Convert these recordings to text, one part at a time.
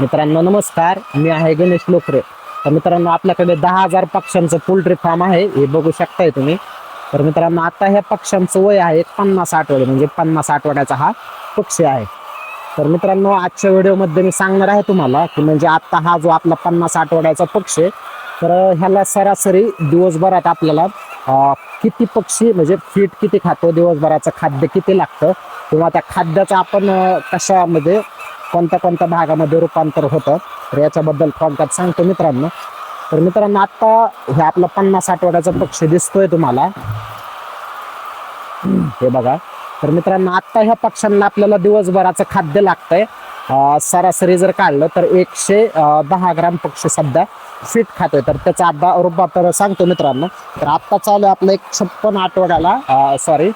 मित्रांनो नमस्कार. मी आहे गणेश लोकरे. तर मित्रांनो आपल्याकडे दहा हजार पक्ष्यांचं पोल्ट्री फार्म आहे. हे बघू शकताय तुम्ही. तर मित्रांनो आता ह्या पक्ष्यांचं वय आहे पन्नास आठवडे म्हणजे पन्नास आठवड्याचा हा पक्षी आहे. तर मित्रांनो आजच्या व्हिडिओमध्ये मी सांगणार आहे तुम्हाला की म्हणजे आत्ता हा जो आपला पन्नास आठवड्याचा पक्षी तर ह्याला सरासरी दिवसभरात आपल्याला किती पक्षी म्हणजे फीट किती खातो दिवसभराचं खाद्य किती लागतं किंवा त्या खाद्याचं आपण कशामध्ये कोणत्या कोणत्या भागामध्ये रूपांतर होतं तर याच्याबद्दल थोडक्यात सांगतो मित्रांनो. तर मित्रांनो आत्ता हे आपला पन्नास आठवड्याचा पक्षी दिसतोय तुम्हाला. हे बघा. तर मित्रांनो आत्ता ह्या पक्ष्यांना आपल्याला दिवसभराचं खाद्य लागतंय. सरासरी जर काढलं तर एकशे दहा ग्राम पक्षी सध्या फिट खातोय. तर त्याचा आता रूपांतर सांगतो मित्रांनो. तर आत्ता चालू आहे आपलं एक छप्पन आठवड्याला सॉरी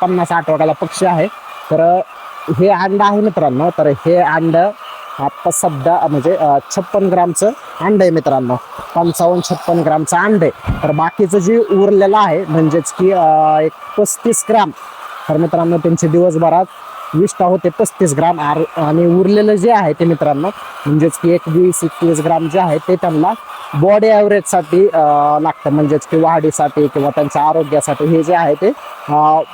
पन्नास आठवड्याला पक्षी आहे. तर हे अंड आहे मित्रांनो. तर हे अंड आता सध्या म्हणजे छप्पन ग्रामचं अंड आहे मित्रांनो. पंचावन्न छप्पन ग्रामचं अंड आहे. तर बाकीचं जे उरलेलं आहे म्हणजेच की एक पस्तीस ग्राम. तर मित्रांनो त्यांचे दिवसभरात विष्ठा होते पस्तीस ग्राम आर आणि उरलेलं जे आहे ते मित्रांनो म्हणजेच की एक वीस एकवीस ग्राम जे आहे ते त्यांना बॉडी ॲव्हरेजसाठी लागतं. म्हणजेच की वाढीसाठी किंवा त्यांच्या आरोग्यासाठी हे जे आहे ते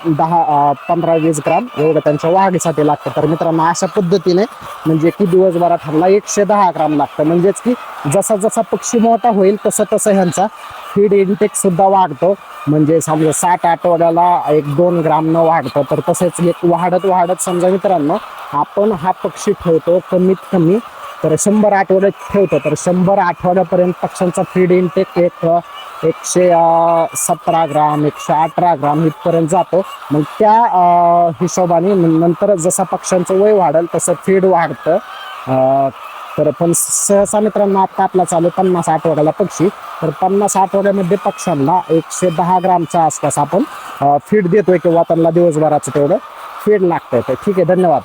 दहा पंधरा वीस ग्राम एवढं त्यांच्या वाढीसाठी लागतं. तर मित्रांनो अशा पद्धतीने म्हणजे की दिवसभरात ह्यांना एकशे दहा ग्राम लागतं. म्हणजेच की जसा जसा पक्षी मोठा होईल तसं तसं ह्यांचा फीड इंटेक सुद्धा वाढतो. म्हणजे समजा साठ आठवड्याला एक दोन ग्रामनं वाढतं तर तसेच एक वाढत वाढत समजा मित्रांनो आपण हा पक्षी ठेवतो कमीत कमी तर शंभर आठवड्यात ठेवतो. तर शंभर आठवड्यापर्यंत पक्ष्यांचा फीड इंटेक एक एकशे सतरा ग्राम एकशे अठरा ग्राम इथपर्यंत जातो. मग त्या हिशोबाने नंतर जसा पक्ष्यांचं वय वाढेल तसं फीड वाढतं. तर पण सहसा मित्रांनो आता आपला चालू पन्नास आठवड्याला पक्षी. तर पन्नास आठवड्यामध्ये पक्ष्यांना एकशे दहा ग्रामच्या आसपास आपण फीड देतोय किंवा त्यांना दिवसभराचं तेवढं फीड लागतंय. तर ठीक आहे धन्यवाद.